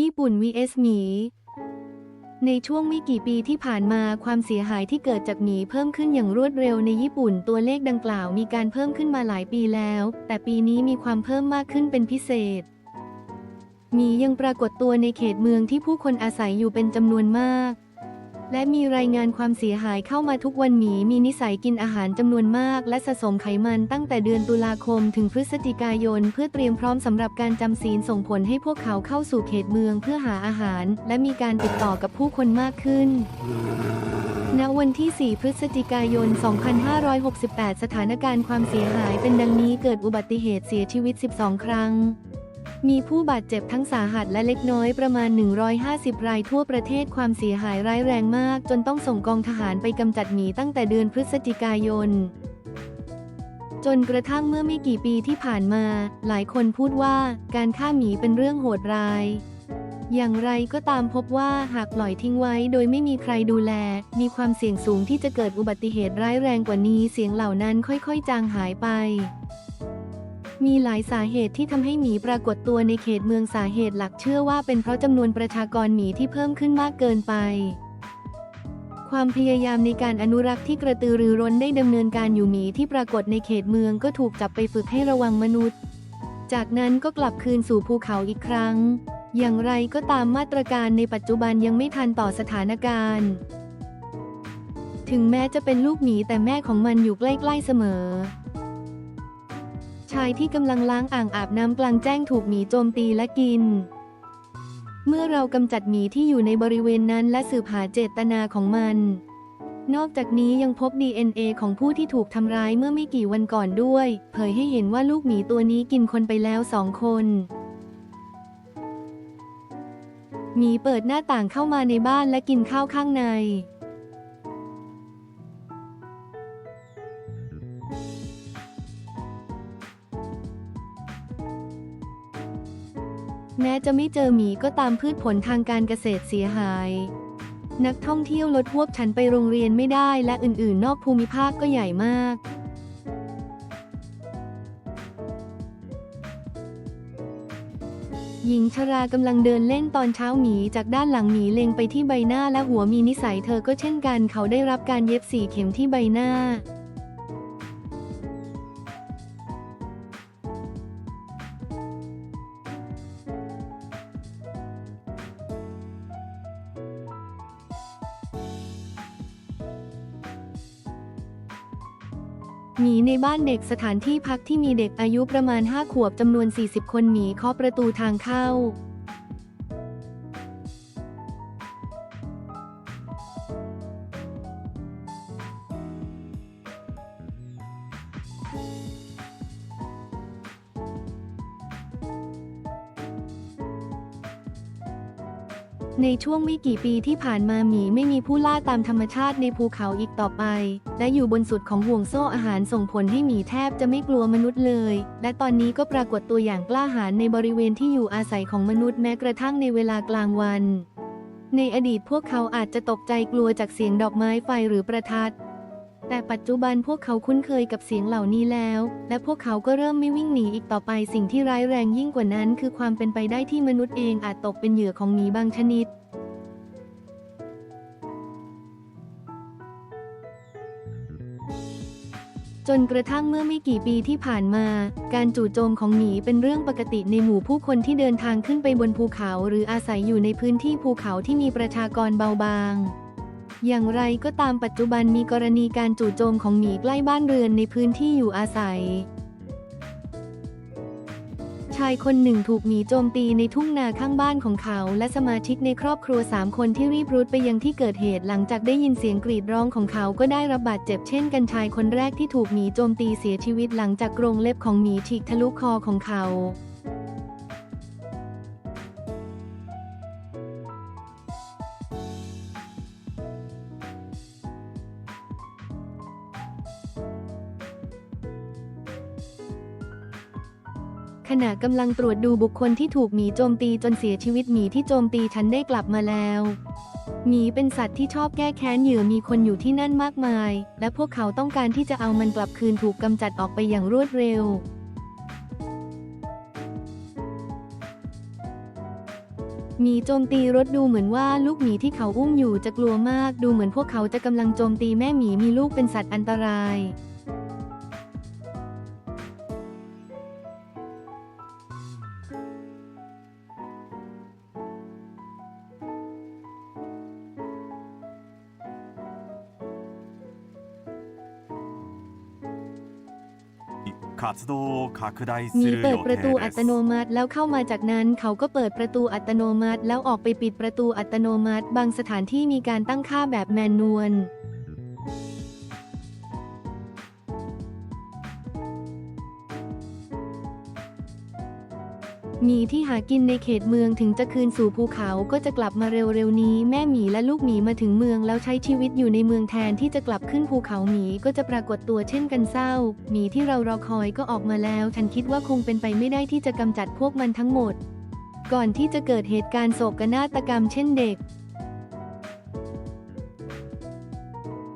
ญี่ปุ่น vs หมี ในช่วงไม่กี่ปีที่ผ่านมาความเสียหายที่เกิดจากหมีเพิ่มขึ้นอย่างรวดเร็วในญี่ปุ่นตัวเลขดังกล่าวมีการเพิ่มขึ้นมาหลายปีแล้ว แต่ปีนี้มีความเพิ่มมากขึ้นเป็นพิเศษ หมียังปรากฏตัวในเขตเมืองที่ผู้คนอาศัยอยู่เป็นจำนวนมาก และมีรายงานความเสียหายเข้ามาทุกวันหมีมีนิสัยกินอาหารจำนวนมาก และสะสมไขมันตั้งแต่เดือนตุลาคมถึงพฤศจิกายน เพื่อเตรียมพร้อมสำหรับการจำศีลส่งผลให้พวกเขาเข้าสู่เขตเมืองเพื่อหาอาหาร และมีการติดต่อกับผู้คนมากขึ้นณวันที่ 4 พฤศจิกายน 2568 สถานการณ์ความเสียหายเป็นดังนี้เกิดอุบัติเหตุเสียชีวิต 12 ครั้ง มีผู้บาดเจ็บทั้งสาหัสและเล็กน้อยประมาณ 150 รายทั่วประเทศความเสียหายร้ายแรงมาก จนต้องส่งกองทหารไปกำจัดหมีตั้งแต่เดือนพฤศจิกายน จนกระทั่งเมื่อไม่กี่ปีที่ผ่านมา หลายคนพูดว่าการฆ่าหมีเป็นเรื่องโหดร้ายอย่างไรก็ตามพบว่าหากปล่อยทิ้งไว้โดยไม่มีใครดูแล มีความเสี่ยงสูงที่จะเกิดอุบัติเหตุร้ายแรงกว่านี้เสียงเหล่านั้นค่อยๆ จางหายไป มีหลายสาเหตุที่ทำให้หมีปรากฏตัวในเขตเมืองสาเหตุหลักเชื่อว่าเป็นเพราะจำนวนประชากรหมีที่เพิ่มขึ้นมากเกินไป ความพยายามในการอนุรักษ์ที่กระตือรือร้นได้ดำเนินการอยู่หมีที่ปรากฏในเขตเมืองก็ถูกจับไปฝึกให้ระวังมนุษย์ จากนั้นก็กลับคืนสู่ภูเขาอีกครั้ง อย่างไรก็ตามมาตรการในปัจจุบันยังไม่ทันต่อสถานการณ์ ถึงแม้จะเป็นลูกหมีแต่แม่ของมันอยู่ใกล้ๆเสมอ ชายที่กำลังล้างอ่างอาบน้ำกลางแจ้งถูกหมีโจมตีและกิน เมื่อเรากำจัดหมีที่อยู่ในบริเวณนั้นและสืบหาเจตนาของมัน นอกจากนี้ยังพบ DNA ของผู้ที่ถูกทำร้ายเมื่อไม่กี่วันก่อนด้วย เผยให้เห็นว่าลูกหมีตัวนี้กินคนไปแล้วสองคนหมีเปิดหน้าต่างเข้ามาในบ้านและกินข้าวข้างใน แม้จะไม่เจอหมีก็ตามพืชผลทางการเกษตรเสียหาย นักท่องเที่ยวลดหวบฉันไปโรงเรียนไม่ได้และอื่นๆ นอกภูมิภาคก็ใหญ่มาก หญิงชรากำลังเดินเล่นตอนเช้าหมีจากด้านหลังหมีเล็งไปที่ใบหน้าและหัวมีนิสัยเธอก็เช่นกัน เขาได้รับการเย็บสี่เข็มที่ใบหน้า หมีในบ้านเด็กสถานที่พักที่มีเด็กอายุประมาณ 5 ขวบจำนวน 40 คนหมีเคาะประตูทางเข้า ในช่วงไม่กี่ปีที่ผ่านมาหมีไม่มีผู้ล่าตามธรรมชาติในภูเขาอีกต่อไป และอยู่บนสุดของห่วงโซ่อาหารส่งผลให้หมีแทบจะไม่กลัวมนุษย์เลย และตอนนี้ก็ปรากฏตัวอย่างกล้าหาญในบริเวณที่อยู่อาศัยของมนุษย์แม้กระทั่งในเวลากลางวัน ในอดีตพวกเขาอาจจะตกใจกลัวจากเสียงดอกไม้ไฟหรือประทัด แต่ปัจจุบันพวกเขาคุ้นเคยกับเสียงเหล่านี้แล้ว และพวกเขาก็เริ่มไม่วิ่งหนีอีกต่อไปสิ่งที่ร้ายแรงยิ่งกว่านั้น คือความเป็นไปได้ที่มนุษย์เองอาจตกเป็นเหยื่อของหมีบางชนิด จนกระทั่งเมื่อไม่กี่ปีที่ผ่านมา การจู่โจมของหมีเป็นเรื่องปกติในหมู่ผู้คนที่เดินทางขึ้นไปบนภูเขา หรืออาศัยอยู่ในพื้นที่ภูเขาที่มีประชากรเบาบาง อย่างไรก็ตามปัจจุบันมีกรณีการจู่โจมของหมีใกล้บ้านเรือนในพื้นที่อยู่อาศัย ชายคนหนึ่งถูกหมีโจมตีในทุ่งนาข้างบ้านของเขา และสมาชิกในครอบครัวสามคนที่รีบรุดไปยังที่เกิดเหตุหลังจากได้ยินเสียงกรีดร้องของเขาก็ได้รับบาดเจ็บเช่นกันชายคนแรกที่ถูกหมีโจมตีเสียชีวิตหลังจากกรงเล็บของหมีฉีกทะลุคอของเขา ขณะกำลังตรวจดูบุคคลที่ถูกหมีโจมตีจนเสียชีวิตหมีที่โจมตีฉันได้กลับมาแล้วหมีเป็นสัตว์ที่ชอบแก้แค้นเหยื่อมีคนอยู่ที่นั่นมากมาย และพวกเขาต้องการที่จะเอามันกลับคืนถูกกำจัดออกไปอย่างรวดเร็ว หมีโจมตีรถดูเหมือนว่าลูกหมีที่เขาอุ้มอยู่จะกลัวมาก ดูเหมือนพวกเขาจะกำลังโจมตีแม่หมีมีลูกเป็นสัตว์อันตราย มีเปิดประตูอัตโนมัติแล้วเข้ามาจากนั้น เขาก็เปิดประตูอัตโนมัติ แล้วออกไปปิดประตูอัตโนมัติ บางสถานที่มีการตั้งค่าแบบแมนนวล หมีที่หากินในเขตเมืองถึงจะคืนสู่ภูเขาก็จะกลับมาเร็วๆนี้ แม่หมีและลูกหมีมาถึงเมืองแล้วใช้ชีวิตอยู่ในเมืองแทนที่จะกลับขึ้นภูเขาหมีก็จะปรากฏตัวเช่นกันเศร้า หมีที่เรารอคอยก็ออกมาแล้ว ฉันคิดว่าคงเป็นไปไม่ได้ที่จะกำจัดพวกมันทั้งหมด ก่อนที่จะเกิดเหตุการณ์โศกนาฏกรรมเช่นเด็ก